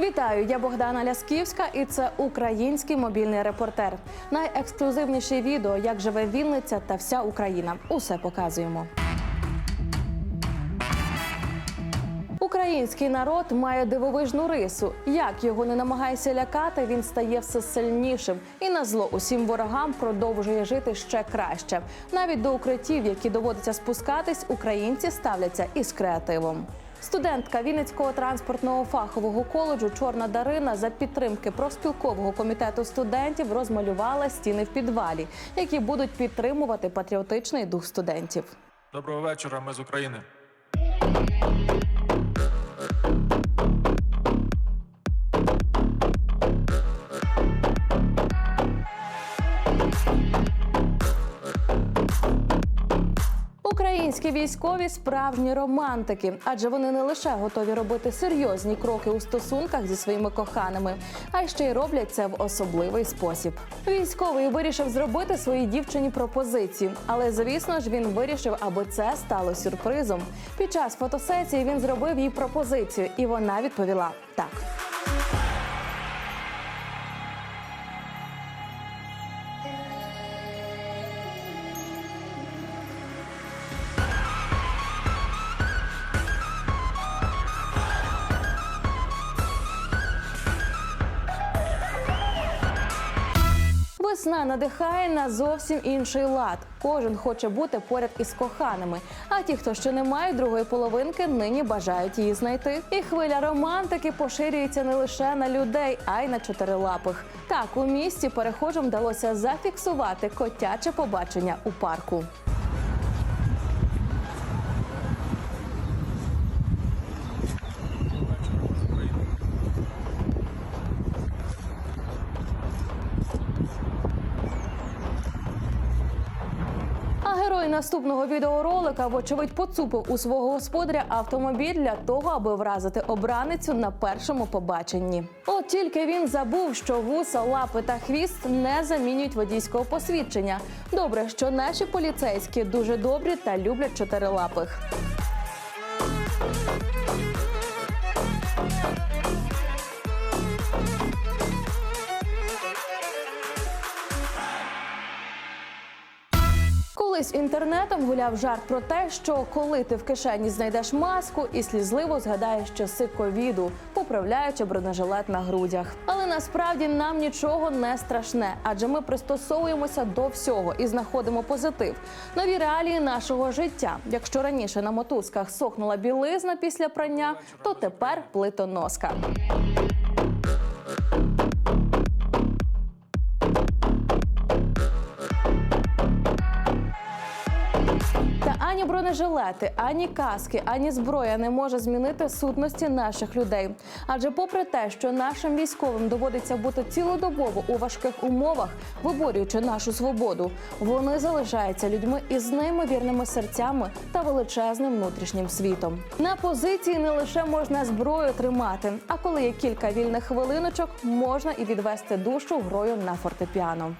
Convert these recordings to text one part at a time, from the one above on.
Вітаю, я Богдана Лясківська, і це український мобільний репортер. Найексклюзивніші відео, як живе Вінниця та вся Україна. Усе показуємо. Український народ має дивовижну рису. Як його не намагайся лякати, він стає все сильнішим і на зло усім ворогам продовжує жити ще краще. Навіть до укриттів, які доводиться спускатись, українці ставляться із креативом. Студентка Вінницького транспортного фахового коледжу Чорна Дарина за підтримки профспілкового комітету студентів розмалювала стіни в підвалі, які будуть підтримувати патріотичний дух студентів. Доброго вечора, ми з України. Українські військові справжні романтики, адже вони не лише готові робити серйозні кроки у стосунках зі своїми коханими, а ще й роблять це в особливий спосіб. Військовий вирішив зробити своїй дівчині пропозицію, але звісно ж він вирішив, аби це стало сюрпризом. Під час фотосесії він зробив їй пропозицію, і вона відповіла так. Весна надихає на зовсім інший лад. Кожен хоче бути поряд із коханими. А ті, хто ще не мають другої половинки, нині бажають її знайти. І хвиля романтики поширюється не лише на людей, а й на чотирилапих. Так у місті перехожим вдалося зафіксувати котяче побачення у парку. Герой наступного відеоролика, вочевидь, поцупив у свого господаря автомобіль для того, аби вразити обраницю на першому побаченні. От тільки він забув, що вуса, лапи та хвіст не замінюють водійського посвідчення. Добре, що наші поліцейські дуже добрі та люблять чотирилапих. Колись інтернетом гуляв жарт про те, що коли ти в кишені знайдеш маску і слізливо згадаєш часи ковіду, поправляючи бронежилет на грудях. Але насправді нам нічого не страшне, адже ми пристосовуємося до всього і знаходимо позитив. Нові реалії нашого життя. Якщо раніше на мотузках сохнула білизна після прання, то тепер плитоноска. Бронежилети, ані каски, ані зброя не може змінити сутності наших людей. Адже, попри те, що нашим військовим доводиться бути цілодобово у важких умовах, виборюючи нашу свободу, вони залишаються людьми із неймовірними серцями та величезним внутрішнім світом. На позиції не лише можна зброю тримати, а коли є кілька вільних хвилиночок, можна і відвести душу грою на фортепіано.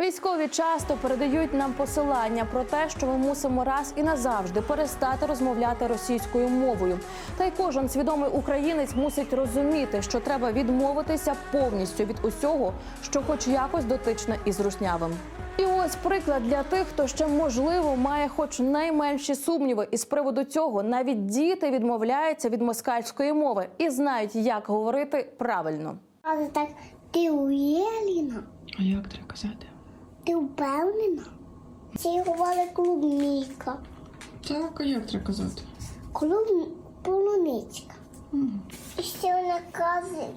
Військові часто передають нам посилання про те, що ми мусимо раз і назавжди перестати розмовляти російською мовою. Та й кожен свідомий українець мусить розуміти, що треба відмовитися повністю від усього, що хоч якось дотичне із руснявим. І ось приклад для тих, хто ще можливо має хоч найменші сумніви. І з приводу цього навіть діти відмовляються від москальської мови і знають, як говорити правильно. Але так, ти уверена? А як треба казати? Ти впевнена? Це говорить клубніка. Так, а як треба казати? Клуб... полуничка. І ще вона каже,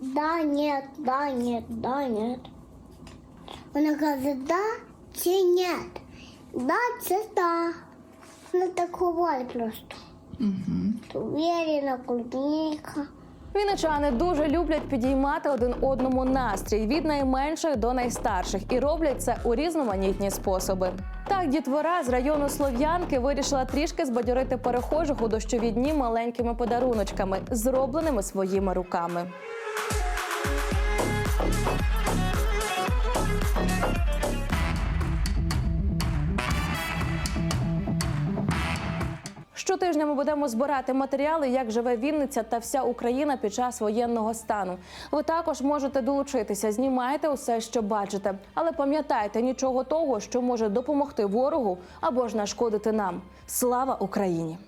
да, нет, да, нет, да, нет. Вона каже, да чи нет. Да, це да. Вона так говорить просто. Угу. Уверена, клубніка. Вінничани дуже люблять підіймати один одному настрій від найменших до найстарших і роблять це у різноманітні способи. Так, дітвора з району Слов'янки вирішила трішки збадьорити перехожих у дощові дні маленькими подаруночками, зробленими своїми руками. Щотижня ми будемо збирати матеріали, як живе Вінниця та вся Україна під час воєнного стану. Ви також можете долучитися, знімайте усе, що бачите, але пам'ятайте нічого того, що може допомогти ворогу або ж нашкодити нам. Слава Україні!